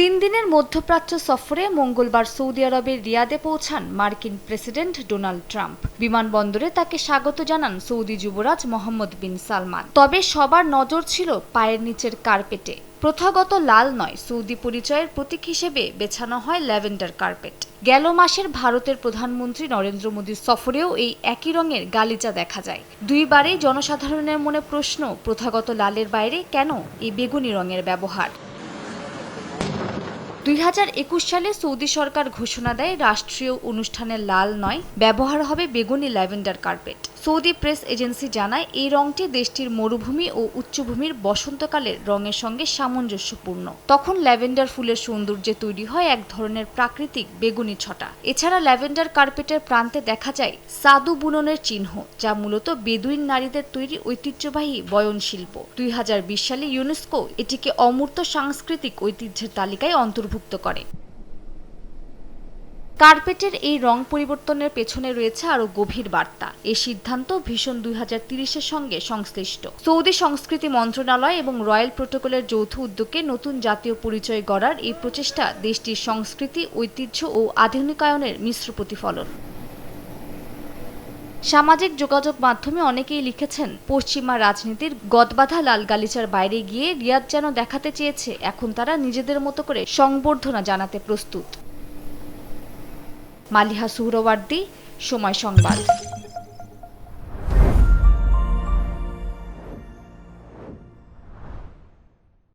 তিন দিনের মধ্যপ্রাচ্য সফরে মঙ্গলবার সৌদি আরবের রিয়াদে পৌঁছান মার্কিন প্রেসিডেন্ট ডোনাল্ড ট্রাম্প। বিমানবন্দরে তাকে স্বাগত জানান সৌদি যুবরাজ মোহাম্মদ বিন সালমান। তবে সবার নজর ছিল পায়ের নিচের কার্পেটে। প্রথাগত লাল নয়, সৌদি পরিচয়ের প্রতীক হিসেবে বেছানো হয় ল্যাভেন্ডার কার্পেট। গেল মাসের ভারতের প্রধানমন্ত্রী নরেন্দ্র মোদীর সফরেও এই একই রঙের গালিচা দেখা যায়। দুইবারেই জনসাধারণের মনে প্রশ্ন, প্রথাগত লালের বাইরে কেন এই বেগুনি রঙের ব্যবহার? দুই হাজার একুশ সালে সৌদি সরকার ঘোষণা দেয়, রাষ্ট্রীয় অনুষ্ঠানে লাল নয়, ব্যবহার হবে বেগুনি lavender carpet. Saudi press agency জানায়, এই রংটি দেশটির মরুভূমি ও উচ্চভূমির বসন্তকালের রঙের সঙ্গে সামঞ্জস্যপূর্ণ। তখন ল্যাভেন্ডার ফুলের সৌন্দর্যে তৈরি হয় এক ধরনের প্রাকৃতিক বেগুনি ছটা। এছাড়া ল্যাভেন্ডার কার্পেটের প্রান্তে দেখা যায় সাদু বুননের চিহ্ন, যা মূলত বেদুইন নারীদের তৈরি ঐতিহ্যবাহী বয়ন শিল্প দুই হাজার বিশ সালে ইউনেস্কো এটিকে অমূর্ত সাংস্কৃতিক ঐতিহ্যের তালিকায় অন্তর্ভুক্ত করে। কার্পেটের এই রং পরিবর্তনের পেছনে রয়েছে আরও গভীর বার্তা। এই সিদ্ধান্ত ভীষণ দুই হাজার তিরিশের সঙ্গে সংশ্লিষ্ট। সৌদি সংস্কৃতি মন্ত্রণালয় এবং রয়্যাল প্রোটোকলের যৌথ উদ্যোগে নতুন জাতীয় পরিচয় গড়ার এই প্রচেষ্টা দেশটির সংস্কৃতি, ঐতিহ্য ও আধুনিকায়নের মিশ্র প্রতিফলন। সামাজিক যোগাযোগ মাধ্যমে অনেকেই লিখেছেন, পশ্চিমা রাজনীতির গদবাধা লাল গালিচার বাইরে গিয়ে রিয়াদ যেন দেখাতে চেয়েছে, এখন তারা নিজেদের মতো করে সংবর্ধনা জানাতে প্রস্তুত। মালিহা সুহরওয়ার্দী সময় সংবাদ।